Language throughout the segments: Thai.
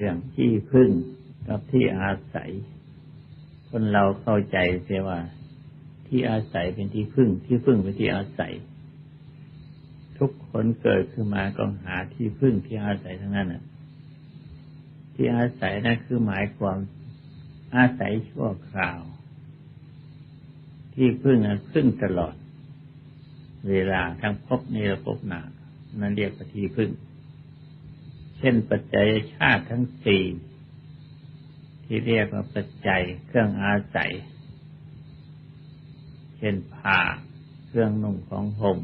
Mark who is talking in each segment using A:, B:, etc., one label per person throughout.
A: เรื่องที่พึ่งกับที่อาศัย คนเราเข้าใจเสียว่า ที่อาศัยเป็นที่พึ่ง ที่พึ่งเป็นที่อาศัย ทุกคนเกิดขึ้นมาก็หาที่พึ่งที่อาศัยทั้งนั้นน่ะ ที่อาศัยนั่นคือหมายความอาศัยชั่วคราว ที่พึ่งนั้นพึ่งตลอด เวลาทั้งพบในี้และพบหนานั่นเรียกว่าที่พึ่ง เช่นปัจจัยชาติทั้งสี่ที่เรียกว่าปัจจัยเครื่องอาศัย เช่นผ้าเครื่องนุ่งของห่ม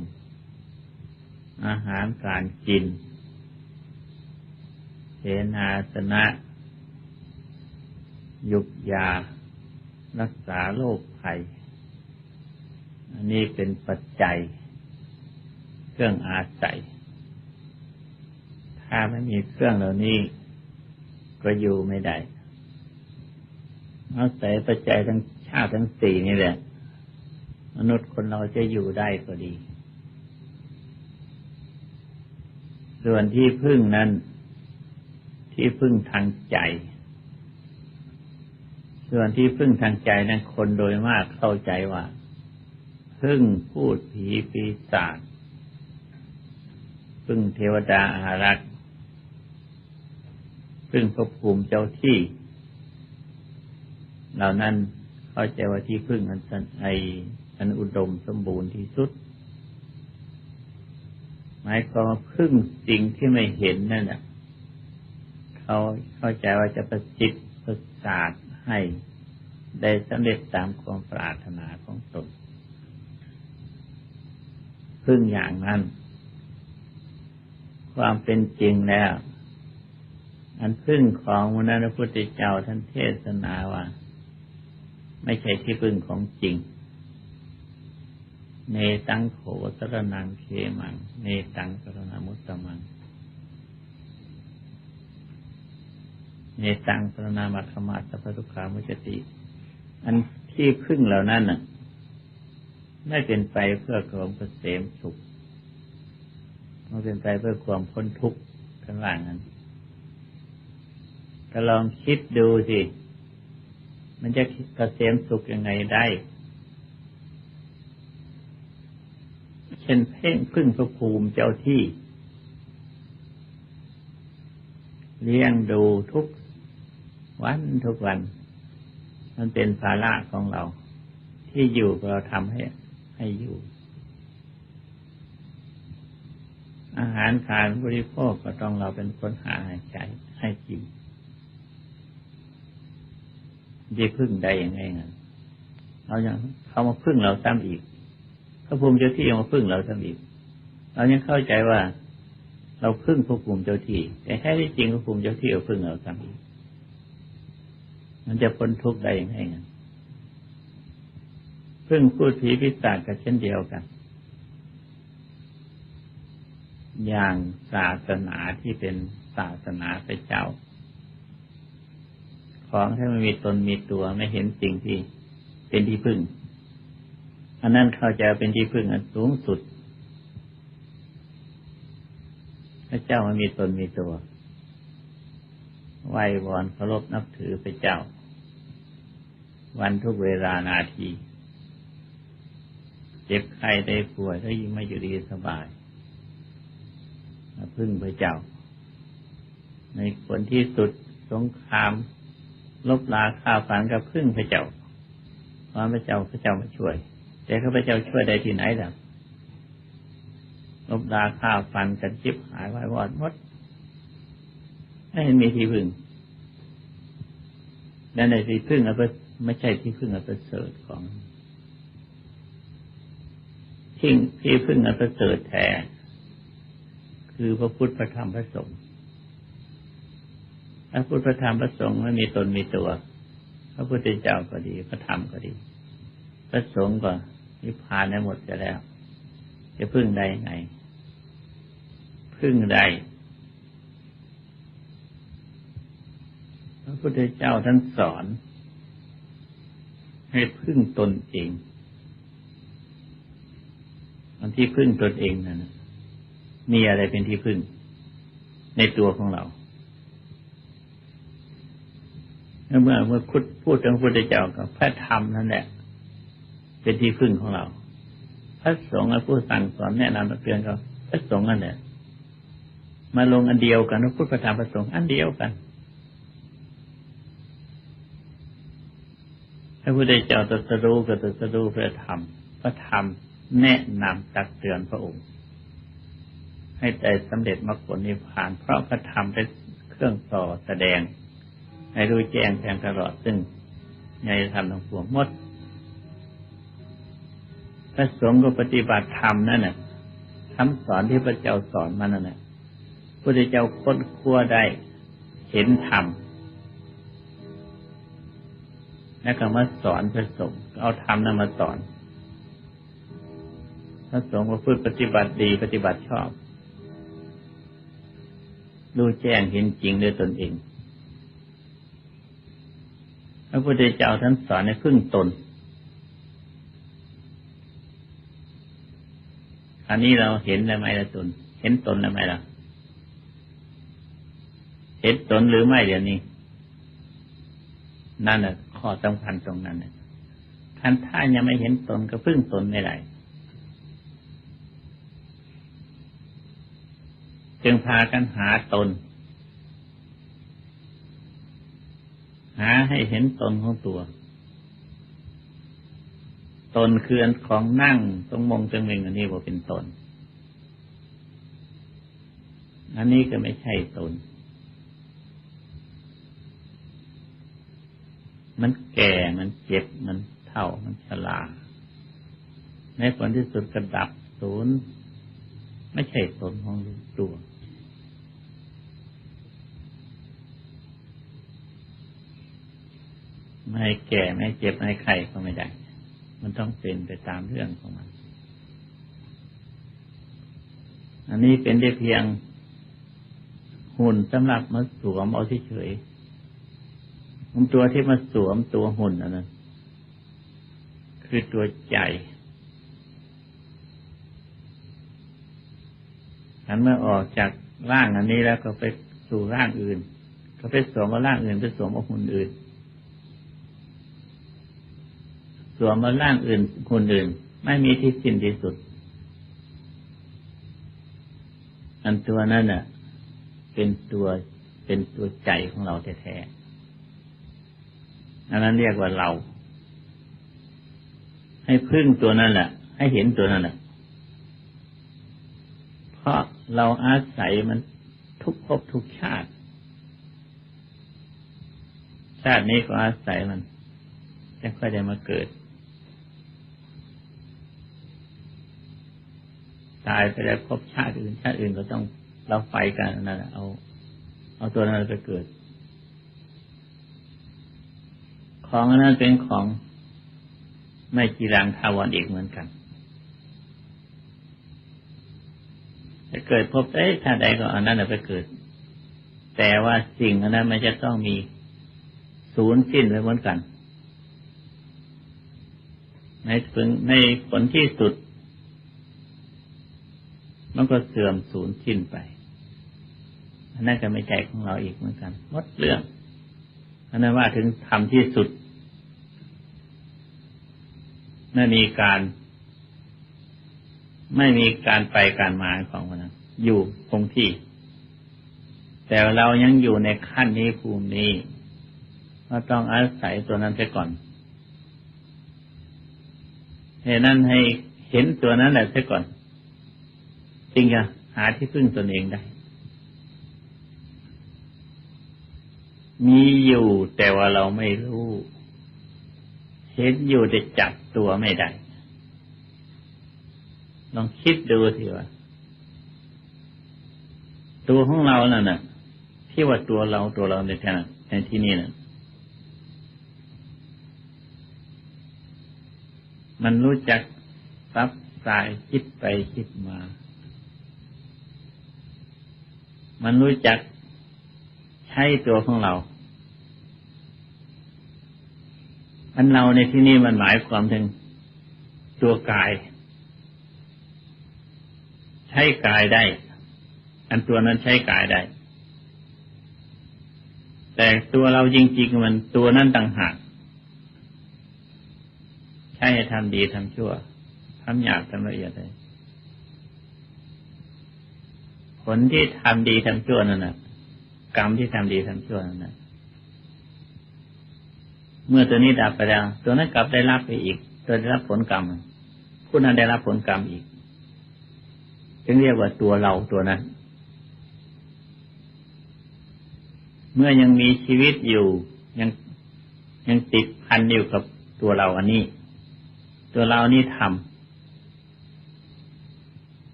A: อาหารการกินเสนาสนะยุกยา รักษาโรคภัย อันนี้เป็นปัจจัย เครื่องอาศัย ถ้าไม่มีเครื่องเหล่านี้ ก็อยู่ไม่ได้อาศัยปัจจัยทั้งชาติทั้งสี่นี่แหละ มนุษย์คนเราจะอยู่ได้ก็ดี ส่วนที่พึ่งนั้น ที่พึ่งทางใจ ส่วนที่พึ่งทางใจนั้นคนโดยมากเข้าใจว่า พึ่งพูดผีปีศาจพึ่งเทวดาอารักษ์ พึ่งพระภูมิเจ้าที่ เหล่านั้นเข้าใจว่าที่พึ่งอันสันไออันอุดมสมบูรณ์ที่สุด หมายความว่าพึ่งสิ่งที่ไม่เห็นนั่นแหละเขาเข้าใจว่าจะประสิทธิ์ประสาทให้ได้สำเร็จตามความปรารถนาของตนพึ่งอย่างนั้น ความเป็นจริงแล้ว อันพึ่งของมนุษย์พระพุทธเจ้าท่านเทศนาว่า ไม่ใช่ที่พึ่งของจริง เนตังโขสรนังเคมัง เนตังสรนามุตตมัง เนตังสรนามัคมาสัพพุขามุจติ อันที่พึ่งเหล่านั้นน่ะไม่เป็นไปเพื่อความเกษมสุขไม่เป็นไปเพื่อความพ้นทุกข์ทั้งหลายนั้น ก็ลองคิดดูสิ มันจะกระเสมสุขยังไงได้ เช่นเพ่งพึ่งพระภูมิเจ้าที่ เลี้ยงดูทุกวันทุกวัน มันเป็นภาระของเรา ที่อยู่เราทำให้ให้อยู่ อาหารการบริโภคก็ต้องเราเป็นคนหาให้ใช้ให้กิน จะพึ่งได้ยังไงงั้นเรายังเขามาพึ่งเราซ้ำอีกพระภูมิเจ้าที่ยังมาพึ่งเราซ้ำอีก เรายังเข้าใจว่า เราพึ่งพระภูมิเจ้าที่ แต่แท้ที่จริงพระภูมิเจ้าที่เอาพึ่งเราซ้ำอีก มันจะพ้นทุกข์ได้ยังไงงั้นพึ่งพูดผีพิศาจกับเช่นเดียวกัน อย่างศาสนาที่เป็นศาสนาพระเจ้า ของถ้ามันมีตนมีตัวไม่เห็นสิ่งที่เป็นที่พึ่ง อันนั้นเขาจะเป็นที่พึ่งอันสูงสุดพระเจ้ามันมีตนมีตัว ไหววอนเคารพนับถือพระเจ้า วันทุกเวลานาที เจ็บไข้ได้ป่วยถ้ายิ่งไม่อยู่ดีสบายพึ่งพระเจ้า ในผลที่สุดสงคราม ลบลาข้าฝันกับพึ่งพระเจ้าพระพระเจ้าพระเจ้ามาช่วย แต่ข้าพระเจ้าช่วยได้ที่ไหนล่ะลบลาข้าฟันกันจิบหายวายวอดหมดไม่เห็นมีที่พึ่งนั่นในที่พึ่งอันไม่ใช่ที่พึ่งอันประเสริฐของทิ้งที่พึ่งอันประเสริฐแท้คือพระพุทธพระธรรมพระสงฆ์ พระพุทธธรรมพระสงฆ์ไม่มีตนมีตัว พระพุทธเจ้าก็ดี พระธรรมก็ดี พระสงฆ์ก็นิพพานได้หมดจะแล้ว จะพึ่งได้ไง พึ่งได้พระพุทธเจ้าท่านสอน ให้พึ่งตนเองอันที่พึ่งตนเองนั่นมีอะไรเป็นที่พึ่ง ในตัวของเรา เมื่อเมื่อพูดพูดถึงพระพุทธเจ้ากับพระธรรมนั่นแหละ เป็นที่พึ่งของเรา พระสงฆ์ผู้สั่งสอนแนะนำเตือนก็พระสงฆ์นั่นแหละมาลงอันเดียวกันพระพุทธธรรมพระสงฆ์อันเดียวกันพระพุทธเจ้าตรัสรู้ก็ตรัสรู้พระธรรม พระธรรมแนะนำตักเตือนพระองค์ ให้ได้สำเร็จมรรคผลนิพพาน เพราะพระธรรมเป็นเครื่องต่อแสดง ให้รู้แจ้งแทงตลอดซึ่งในธรรมทั้งปวงหมดพระสงฆ์ก็ปฏิบัติธรรมนั่นแหละคำสอนที่พระเจ้าสอนมานั่นแหละพระเจ้าค้นคว้าได้เห็นธรรมแล้วก็มาสอนพระสงฆ์เอาธรรมนั้นมาสอนพระสงฆ์ก็พูดปฏิบัติดีปฏิบัติชอบรู้แจ้งเห็นจริงด้วยตนเอง ระพุทธเจ้าท่านสอนให้พึ่งตน อันนี้เราเห็นแล้วไหมละตน เห็นตนแล้วไหมล่ะ เห็นตนหรือไม่เดี๋ยวนี้ นั่นแหละข้อสำคัญตรงนั้นท่านถ้ายังไม่เห็นตนก็พึ่งตนไม่ได้จึงพากันหาตน หาให้เห็นตนของตัว ตนคืออันของนั่งตรงมงจังเมงอันนี้ว่าเป็นตน อันนี้ก็ไม่ใช่ตน มันแก่ มันเจ็บ มันเท่า มันชรา ในผลที่สุดกระดับศูนย์ ไม่ใช่ตนของตัว ไม่แก่ไม่เจ็บไม่ไข้ก็ไม่ได้ มันต้องเป็นไปตามเรื่องของมัน อันนี้เป็นได้เพียงหุ่นสำหรับมาสวมเอาเฉยมันตัวที่มาสวมตัวหุ่นอันนั้นคือตัวใจอันเมื่อออกจากร่างอันนี้แล้วก็ไปสู่ร่างอื่น ก็ไปสวมมาร่างอื่นไปสวมมาหุ่นอื่น สวมมาร่างอื่นหุ่นอื่น ไม่มีที่สิ้นที่สุด อันตัวนั้นน่ะ เป็นตัวเป็นตัวใจของเราแท้ๆอันนั้นเรียกว่าเรา ให้พึ่งตัวนั้นแหละให้เห็นตัวนั้นแหละเพราะเราอาศัยมันทุกภพทุกชาติ ชาตินี้ก็อาศัยมัน จะค่อยได้มาเกิด ตายไปแล้วพบชาติอื่น ชาติอื่นก็ต้องเราไฟกันนั่นเอา เอาตัวนั้นไปเกิด ของนั้นเป็นของไม่จีรังทาวรอีกเหมือนกันจะเกิดพบได้ถ้าใดก็อันนั้นไปเกิด แต่ว่าสิ่งอันนั้นมันจะต้องมีศูนย์สิ้นไปเหมือนกัน ในผลในผลที่สุด มันก็เสื่อมศูนย์สิ้นไปนนั้นก็ไม่ใจของเราอีกเหมือนกันหมดเรื่องอันนั้นว่าถึงทำที่สุดไม่มีการ ไม่มีการไปการมาของมันอยู่คงที่ แต่เรายังอยู่ในขั้นนี้ภูมินี้เราต้องอาศัยตัวนั้นไปก่อนเหตุนั้นให้เห็นตัวนั้นแหละไปก่อน จริงจะหาที่พึ่งตนเองได้ มีอยู่แต่ว่าเราไม่รู้ เห็นอยู่แต่จับตัวไม่ได้ ลองคิดดูสิว่า ตัวของเรานั่นน่ะที่ว่าตัวเราตัวเราในแทนในที่นี้น่ะมันรู้จักซับสายคิดไปคิดมา มันรู้จักใช้ตัวของเรา อันเราในที่นี้มันหมายความถึงตัวกาย ใช้กายได้ อันตัวนั้นใช้กายได้ แต่ตัวเราจริงๆมันตัวนั้นต่างหากใช่ทำดีทำชั่วทำหยาบทำละเอียดเลย ผลที่ทำดีทำชั่วนั่นนะกรรมที่ทำดีทำชั่วนั่นนะเมื่อตัวนี้ดับไปแล้ว ตัวนั้นกลับได้รับไปอีก ตัวได้รับผลกรรมผู้นั้นได้รับผลกรรมอีก จึงเรียกว่าตัวเราตัวนั้น เมื่อยังมีชีวิตอยู่ยังยังติดพันอยู่กับตัวเราอันนี้ ตัวเรานี่ทำ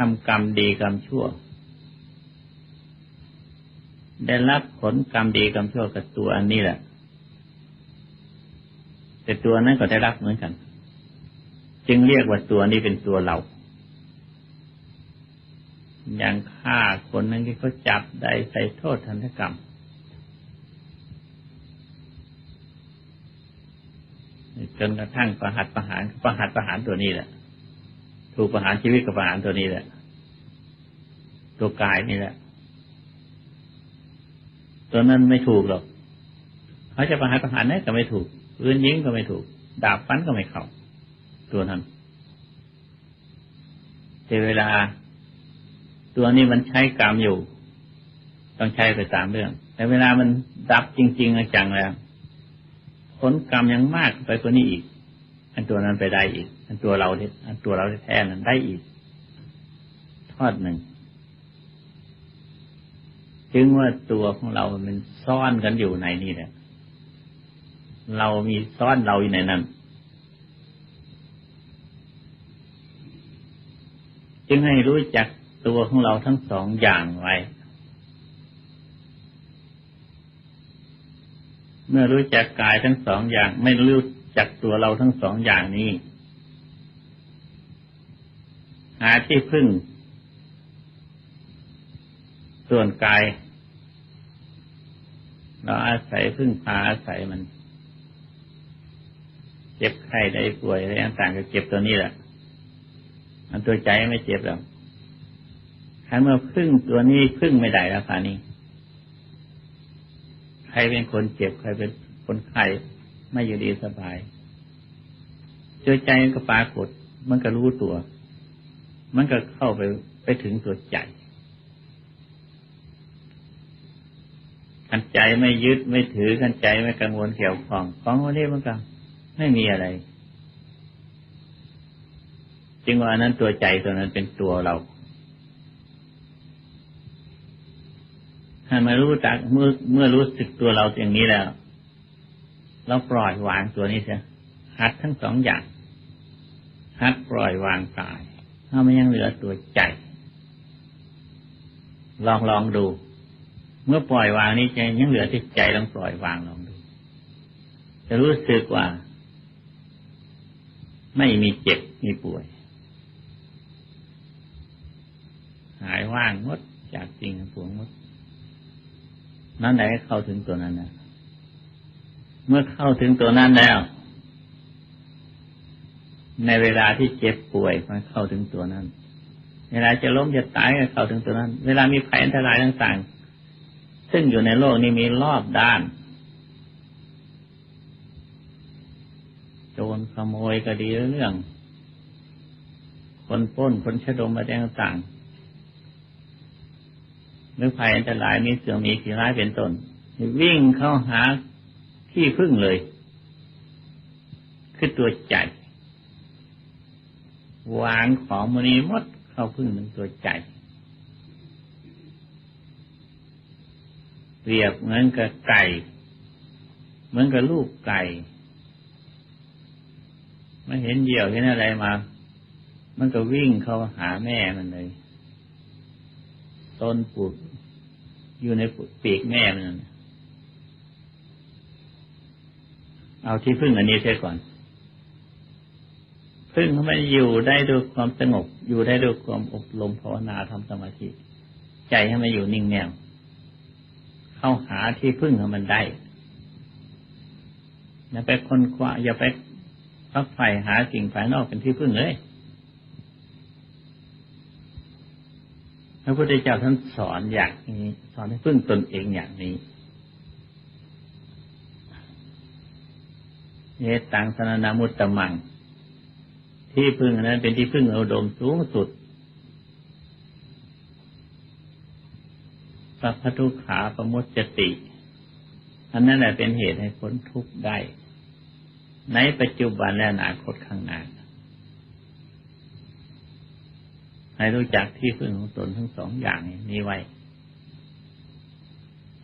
A: ทำกรรมดีกรรมชั่ว ได้รับผลกรรมดีกรรมชั่วกับตัวอันนี้แหละ แต่ตัวนั้นก็ได้รับเหมือนกัน จึงเรียกว่าตัวนี้เป็นตัวเรา อย่างฆ่าคนนั้นที่เขาจับได้ใส่โทษทันตกรรมจนกระทั่งประหัตประหารประหัตประหารตัวนี้แหละ ถูกประหารชีวิตกับประหารตัวนี้แหละ ตัวกายนี่แหละ ตัวนั้นไม่ถูกหรอกเขาจะประหารประหารนี่ก็ไม่ถูกปืนยิงก็ไม่ถูก ดาบฟันก็ไม่เข้าตัวนั้นแต่เวลา ตัวนี้มันใช้กรรมอยู่ ต้องใช้ไปสามเรื่อง แต่เวลามันดับจริง ๆ จังแล้วผลกรรมยังมากไปกว่านี้อีก อันตัวนั้นไปได้อีก อันตัวเราอันตัวเราแท้นั้นได้อีก ทอดหนึ่ง จึงว่าตัวของเรา มันซ่อนกันอยู่ในนี่แหละ เรามีซ่อนเราอยู่ในนั้น จึงให้รู้จักตัวของเราทั้งสองอย่างไว้ เมื่อรู้จักกายทั้งสองอย่างไม่รู้ จักตัวเราทั้งสองอย่างนี้ หาที่พึ่ง ส่วนกาย เราอาศัยพึ่งพาอาศัยมัน เจ็บไข้ได้ป่วยอะไรต่างๆก็เจ็บตัวนี้แหละอันตัวใจไม่เจ็บหรอกถ้าเมื่อพึ่งตัวนี้พึ่งไม่ได้แล้วค่ะนี้ ใครเป็นคนเจ็บ ใครเป็นคนไข้ ไม่อยู่ดีสบายเจอใจมันก็ปรากฏ มันก็รู้ตัว มันก็เข้าไปไปถึงตัวใจขันใจไม่ยึดไม่ถือขันใจไม่กังวลเกี่ยวของของวันนี้มันก็ไม่มีอะไร จึงว่านั้นตัวใจตัวนั้นเป็นตัวเราถ้ามารู้จักเมื่อเมื่อรู้สึกตัวเราอย่างนี้แล้ว เราปล่อยวางตัวนี้เสียหัดทั้งสองอย่างหัดปล่อยวางกายถ้ามันยังเหลือตัวใจ ลองลองดู เมื่อปล่อยวางนี้ใจยังเหลือที่ใจลองปล่อยวางลองดู จะรู้สึกว่า ไม่มีเจ็บมีป่วย หายว่างงดจากจริงปวงงดนั่นไหนเข้าถึงตัวนั้นนะ เมื่อเข้าถึงตัวนั้นแล้ว ในเวลาที่เจ็บป่วยมันเข้าถึงตัวนั้น เวลาจะล้มจะตายก็เข้าถึงตัวนั้น เวลามีภัยอันตรายต่างๆ ซึ่งอยู่ในโลกนี้มีรอบด้านโจรขโมยก็ดีเรื่อง คนป้นคนชะดมอะไรต่างๆหรือภัยอันตรายมีเสือมีขีร้ายเป็นต้นวิ่งเข้าหา ที่พึ่งเลย คือตัวใจวางของมณีมดเข้าพึ่งเป็นตัวใจ เปรียบเหมือนกับไก่ เหมือนกับลูกไก่ไม่เห็นเหยี่ยวเห็นอะไรมา มันก็วิ่งเข้าหาแม่มันเลยต้นปุดอยู่ในปีกแม่มัน เอาที่พึ่งอันนี้เสียก่อน พึ่งทำไมอยู่ได้ด้วยความสงบ อยู่ได้ด้วยความอบรมภาวนาทำสมาธิ ใจให้มันอยู่นิ่งแน่วเข้าหาที่พึ่งให้มันได้อย่าไปคนคว้าอย่าไปพักไฟหาสิ่งภายนอกเป็นที่พึ่งเลยถ้าระพุทธเจ้าท่านสอนอย่างนี้ สอนให้พึ่งตนเองอย่างนี้ เยตังสนานามุตตมัง ที่พึ่งนั้นเป็นที่พึ่งอุดมสูงสุดสัพพทุขาประมุตจติ อันนั้นแหละเป็นเหตุให้พ้นทุกข์ได้ ในปัจจุบันและอนาคตข้างหน้าให้รู้จักที่พึ่งของตนทั้งสองอย่างนี้ไว้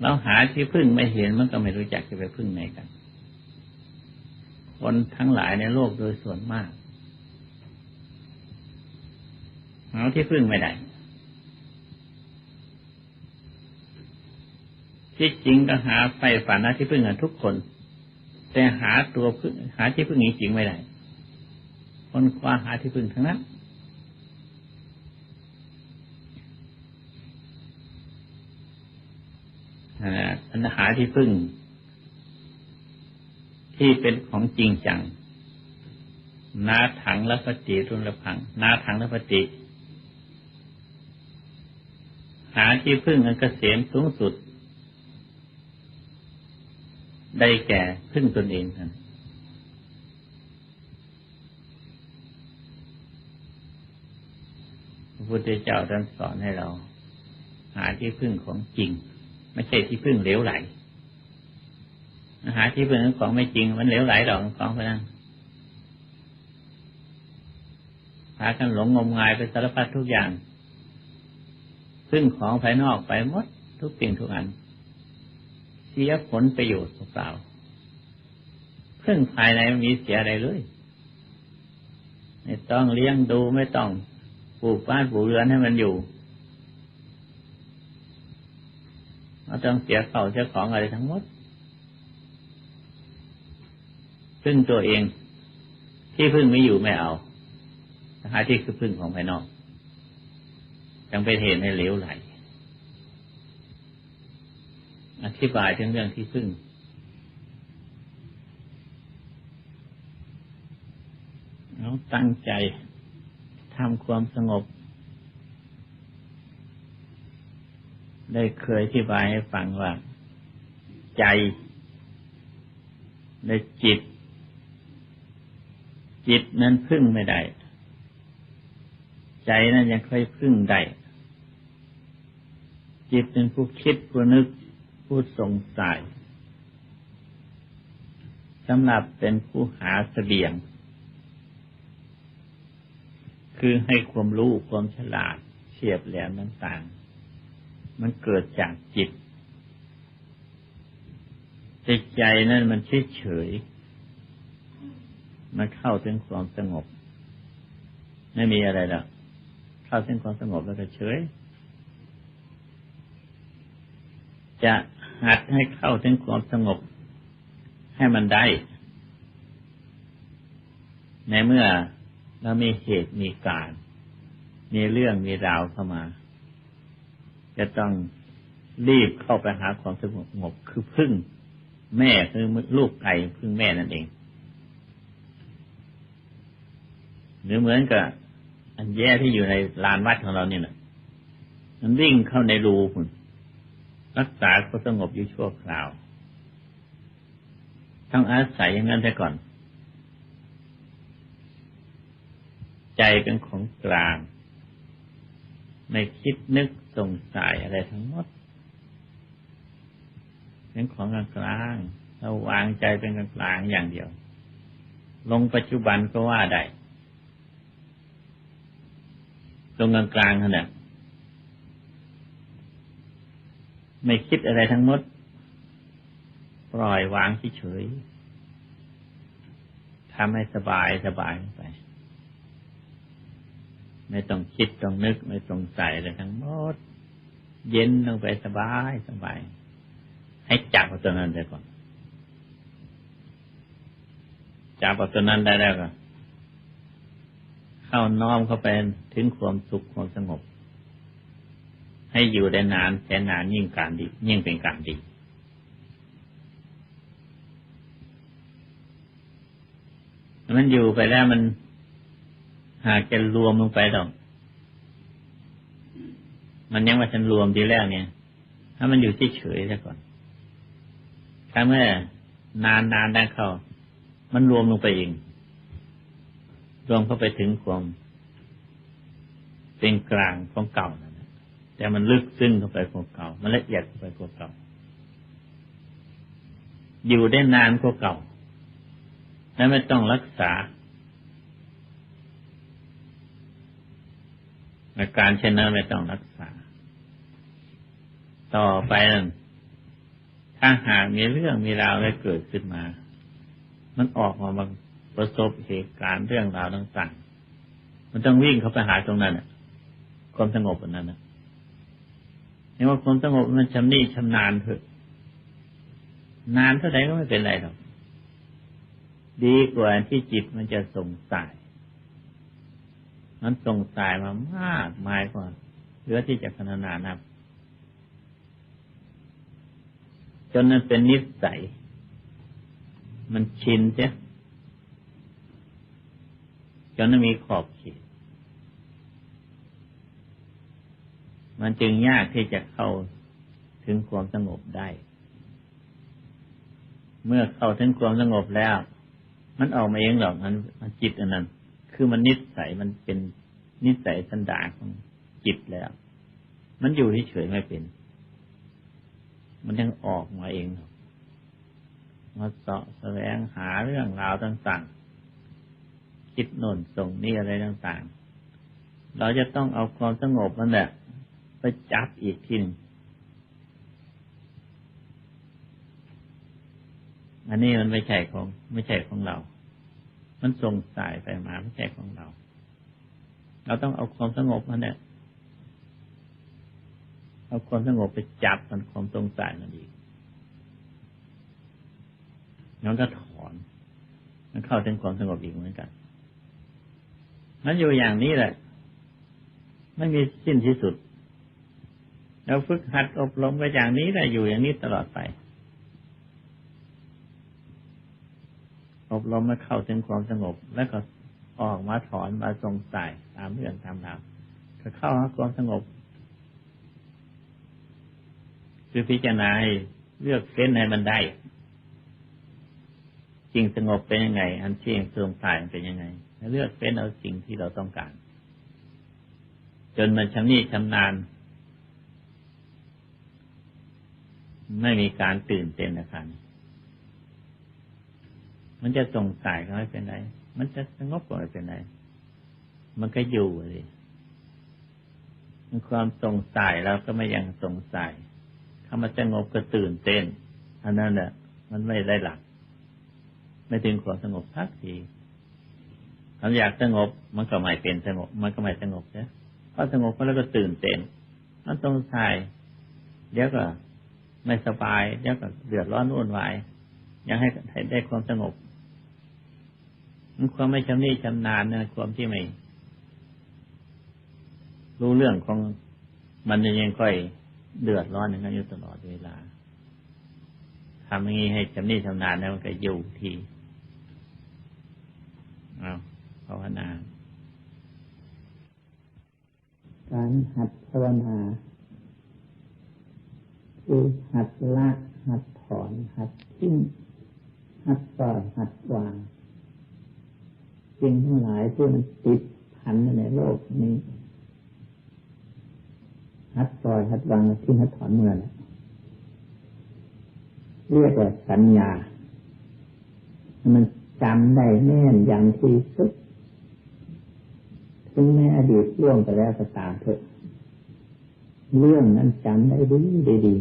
A: เราหาที่พึ่งไม่เห็นมันก็ไม่รู้จักจะไปพึ่งไหนกัน คนทั้งหลายในโลกโดยส่วนมากหาที่พึ่งไม่ได้ที่จริงก็หาไฟฝันนะที่พึ่งกันทุกคน แต่หาตัวพึ่งหาที่พึ่งจริงไม่ได้คนคว้าหาที่พึ่งทั้งนั้นอันหาที่พึ่ง ที่เป็นของจริงจัง นาถังและปฏิรุนละพัง นาถังและปฏิหาที่พึ่งอันเกษมสูงสุด ได้แก่พึ่งตนเองท่านพระพุทธเจ้าท่านสอนให้เรา หาที่พึ่งของจริง ไม่ใช่ที่พึ่งเหลวไหล หาที่พึ่งของไม่จริงมันเหลวไหลหรอกของไปนั่งพากันหลงงมงายไปสารพัดทุกอย่างพึ่งของภายนอกไปหมดทุกสิ่งทุกอัน เสียผลประโยชน์เปล่าเพิ่งภายในมีเสียอะไรเลยไม่ต้องเลี้ยงดูไม่ต้องปลูกบ้านปลูกเรือนให้มันอยู่ไม่ต้องเสียเข่าเสียของอะไรทั้งหมด พึ่งตัวเอง ที่พึ่งไม่อยู่ไม่เอาหาที่คือพึ่งของภายนอกจังเป็นเหตุให้เหลวไหล อธิบายถึงเรื่องที่พึ่ง เราตั้งใจทำความสงบ ได้เคยอธิบายให้ฟังว่า ใจได้จิต จิตนั้นพึ่งไม่ได้ ใจนั้นยังค่อยพึ่งได้ จิตเป็นผู้คิดผู้นึกผู้ทรงสายสำหรับเป็นผู้หาเสบียง คือให้ความรู้ความฉลาดเฉียบแหลมต่างๆ มันเกิดจากจิตใจใจนั่นมันเฉยเฉย มันเข้าถึงความสงบ ไม่มีอะไรหรอกเข้าถึงความสงบแล้วก็เฉย จะหัดให้เข้าถึงความสงบ ให้มันได้ ในเมื่อเรามีเหตุมีการ มีเรื่องมีราวเข้ามา จะต้องรีบเข้าไปหาความสงบคือพึ่ง แม่คือลูกไก่พึ่งแม่นั่นเอง หรือเหมือนกับอันแย่ที่อยู่ในลานวัดของเราเนี่ยนะมันวิ่งเข้าในรูคุณรักษาก็สงบอยู่ชั่วคราว ต้องอาศัยอย่างนั้นแต่ก่อน ใจเป็นของกลาง ไม่คิดนึกสงสัยอะไรทั้งหมด เป็นของกลางเราวางใจเป็นกลางอย่างเดียว ลงปัจจุบันก็ว่าได้ ลงกลางๆเท่านั้นไม่คิดอะไรทั้งหมด ปล่อยวางเฉยๆทำให้สบายสบายไป ไม่ต้องคิดต้องนึก ไม่ต้องใส่อะไรทั้งหมด เย็นลงไปสบายสบาย ให้จับตัวนั้นได้ก่อนจับตัวนั้นได้แล้วก็ เข้าน้อมเข้าไปถึงความสุขความสงบ ให้อยู่ได้นานแสนนานยิ่งการดี ยิ่งเป็นการดีมันอยู่ไปแล้วมันหากจะรวมลงไปดอก มันยังว่าฉันรวมทีแรกเนี่ย ถ้ามันอยู่เฉยๆซะก่อน ถ้าเมื่อนานนานได้เข้า มันรวมลงไปเอง รวมเข้าไปถึงความเป็นกลางของเก่านะแต่มันลึกซึ้งเข้าไปกว่าเก่า มันละเอียดเข้าไปกว่าเก่า อยู่ได้นานกว่าเก่า และไม่ต้องรักษา อาการเช่นนั้นไม่ต้องรักษา ต่อไปนั้นถ้าหากมีเรื่องมีราวอะไรเกิดขึ้นมา มันออกมาบาง ประสบเหตุการณ์เรื่องราวต่างๆ มันต้องวิ่งเข้าไปหาตรงนั้นความสงบอันนั้นนะเห็นว่าความสงบมันชำนิชำนาญเถอะ นานเท่าไหร่ก็ไม่เป็นไรหรอก ดีกว่าที่จิตมันจะส่งสายมันส่งสายมามากมายกว่าเหลือที่จะขนานานับ จนนั้นเป็นนิสัย มันชินเสีย จนนั้นมีขอบเขต มันจึงยากที่จะเข้าถึงความสงบได้ เมื่อเข้าถึงความสงบแล้ว มันออกมาเองหรอกมันมันจิตอันนั้น คือมันนิสัยมันเป็นนิสัยสันดานของจิตแล้ว มันอยู่เฉยไม่เป็น มันยังออกมาเองมาเสาะแสวงหาเรื่องราวต่างๆ คิดโน่นส่งนี่อะไรต่างๆ เราจะต้องเอาความสงบนั่นแหละไปจับอีกทีนึงอันนี้มันไม่ใช่ของ ไม่ใช่ของเรา มันส่งสายไปมาไม่ใช่ของเรา เราต้องเอาความสงบมันเนี่ยเอาความสงบไปจับมันความสงสายมันอีกแล้วก็ถอน มันเข้าถึงความสงบอีกเหมือนกัน มันอยู่อย่างนี้แหละ ไม่มีสิ้นที่สุดเราฝึกหัดอบรมไปอย่างนี้แหละอยู่อย่างนี้ตลอดไป อบรมมาเข้าถึงความสงบ แล้วก็ออกมาถอนมาทรงสายตามเรื่องตามราวก็เข้าหาความสงบ คือพิจารณาเลือกเฟ้นให้มันได้จริงสงบเป็นยังไง อันเชี่ยงทรงสายเป็นยังไง เลือกเฟ้นเอาสิ่งที่เราต้องการ จนมันชำนิชำนาญ ไม่มีการตื่นเต้นนะครับมันจะสงสัยก็ไม่เป็นไร มันจะสงบก็ไม่เป็นไร มันก็อยู่เลยมันความสงสัยเราก็ไม่ยังสงสัยถ้ามันสงบก็ตื่นเต้น อันนั้นแหละมันไม่ได้หลัก ไม่ถึงความสงบทักที ถ้าอยากสงบ มันก็ไม่เป็นสงบ มันก็ไม่สงบใช่พอสงบก็แล้วก็ตื่นเต้นมันสงสัยเดี๋ยวก็ไม่สบายแล้วก็เดือดร้อนวุ่นวายอยากให้ได้ความสงบมันความไม่ชำนิชำนาญนะความที่ไม่รู้เรื่องของมันยังค่อยเดือดร้อนอย่างนั้นอยู่ตลอดเวลาทำอย่างนี้ให้ชำนิชำนาญแล้วมันก็อยู่ทีเอาว ภาวนา
B: การหัดภาวนาคือหัดละหัดถอน หัดทิ้งหัดปล่อยหัดวางสิ่งทั้งหลายที่มันติดพันในโลกนี้ หัดปล่อยหัดวางทิ้งหัดถอนเมื่อไรเรียกว่าสัญญา มันจำได้แน่นอย่างที่สุด ถึงแม้อดีตล่วงไปแล้วก็ตามเถอะ เรื่องนั้นจำได้ดีดี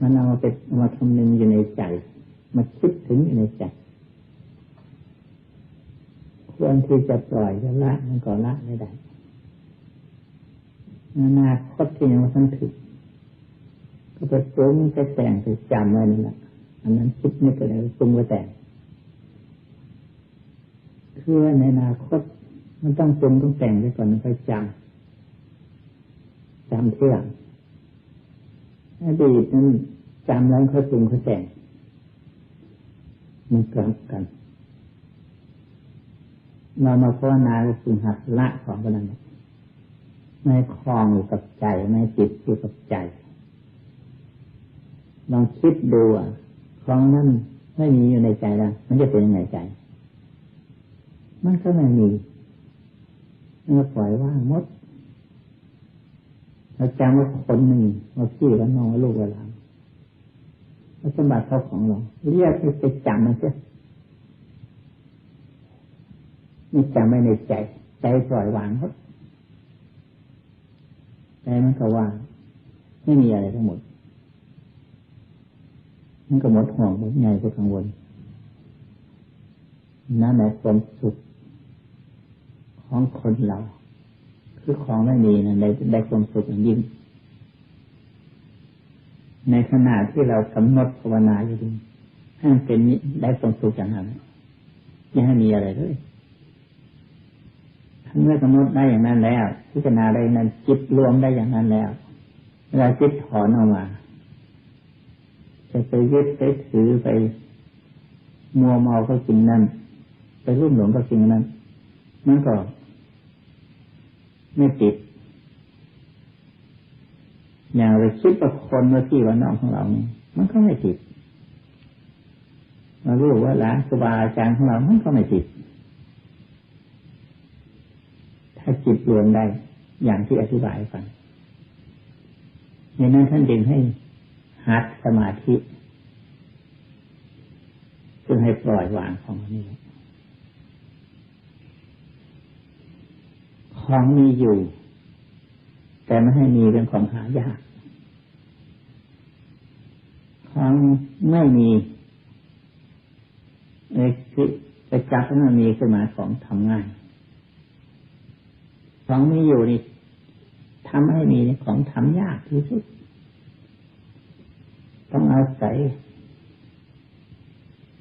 B: มันเอามาเป็นมาคำนึงอยู่ในใจ มาคิดถึงอยู่ในใจ ควรที่จะปล่อยจะละมันก็ละไม่ได้นานาคตที่ยังไม่ทันถึงก็ไปปรุงไปแต่งไปจำไว้นั่นแหละอันนั้นคิดไม่กิดอะไรปรุงไปแต่งคือในอนาคต มันต้องปรุงต้องแต่งไปก่อนมันค่อยจำจำเที่ยงอดีตนั้นจำแล้วค่อยปรุงค่อยแต่งมันกลับกัน เรามาภาวนาก็คือหัดละของกันนั้นไม่คลองอยู่กับใจไม่จิตอยู่กับใจลองคิดดูอะคลองนั้นไม่มีอยู่ในใจแล้วมันจะเป็นยังไงใจ มันก็ไม่มี มันก็ปล่อยว่างมดเราจำว่าคนหนึ่งว่าพี่ว่าน้องลูกเวลานว่าสมบัติเขาของเราเรียกให้ไปจำมันเสียนี่จำไม่ในใจ ใจปล่อยวางเขาใจมันก็ว่างไม่มีอะไรทั้งหมดมันก็หมดห่วงหมดใหญ่ก็กังวลนั่นแหละความสุข ของคนเรา คือของไม่มีนะได้ได้ความสุขอย่างยิ่ง ในขณะที่เรากำหนดภาวนาอยู่ดีให้มันเป็นได้ความสุขอย่างนั้นยังให้มีอะไรเลยเมื่อกำหนดได้อย่างนั้นแล้ว พิจารณาได้นั้นจิตรวมได้อย่างนั้นแล้วเวลาจิตถอนออกมา จะไปยึดไปถือไปมัวเมาก็ริงนั่นไปรุ่มหลงก็ริงนั้นมันก็ ไม่ติด อย่างไปคิดประคนว่าที่ว่าน้องของเราเนี่ยมันก็ไม่ติดมารู้ว่าหลานครูบาอาจารย์ของเรามันก็ไม่ติด ถ้าจิตรวมได้ อย่างที่อธิบายฟังในนั้นท่านดึงให้หัดสมาธิเพื่อให้ปล่อยวางของนี้ ของมีอยู่ แต่ไม่ให้มีเป็นของหายาก ของไม่มีไอ้คือไปจับมันมีขึ้นมาของทำง่ายของมีอยู่นี่ทำให้มีของทำยากที่สุด ต้องอาศัย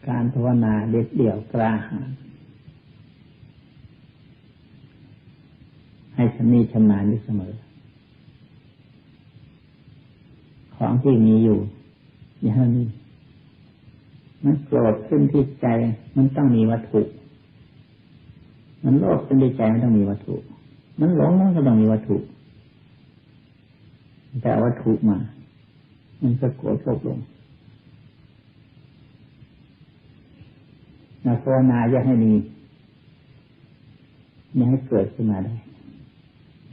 B: การภาวนาเด็ดเดี่ยวกล้าหาญ ให้ชำนาญอยู่เสมอ ของที่มีอยู่ อย่างนี้มันโกรธขึ้นที่ใจ มันต้องมีวัตถุ มันโลภขึ้นที่ใจมันต้องมีวัตถุ มันหลงมันก็ต้องมีวัตถุแต่วัตถุมา มันก็โกรธโลภลงนาภาวนาจะให้มีอย่าให้เกิดขึ้นมาได้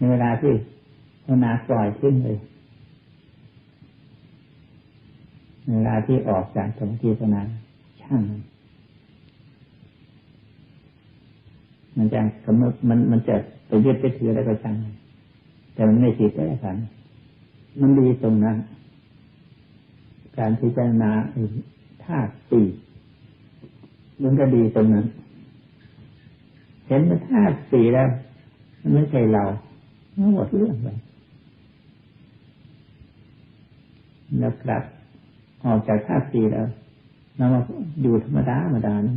B: ในเวลาที่ภาวนาปล่อยทิ้งเลยเวลาที่ออกจากสมาธิภาวนาช่างมันมันจะสมมติมันมันจะไปยึดไปถืออะไรก็ช่างแต่มันไม่ติดได้ครับมันดีตรงนั้น การพิจารณาธาตุสี่มันก็ดีตรงนั้น เห็นว่าธาตุสี่แล้วมันไม่ใช่เรา หมดเรื่องเลยแล้วกลับออกจากธาตุสี่แล้วเรามาอยู่ธรรมดาธรรมดานะ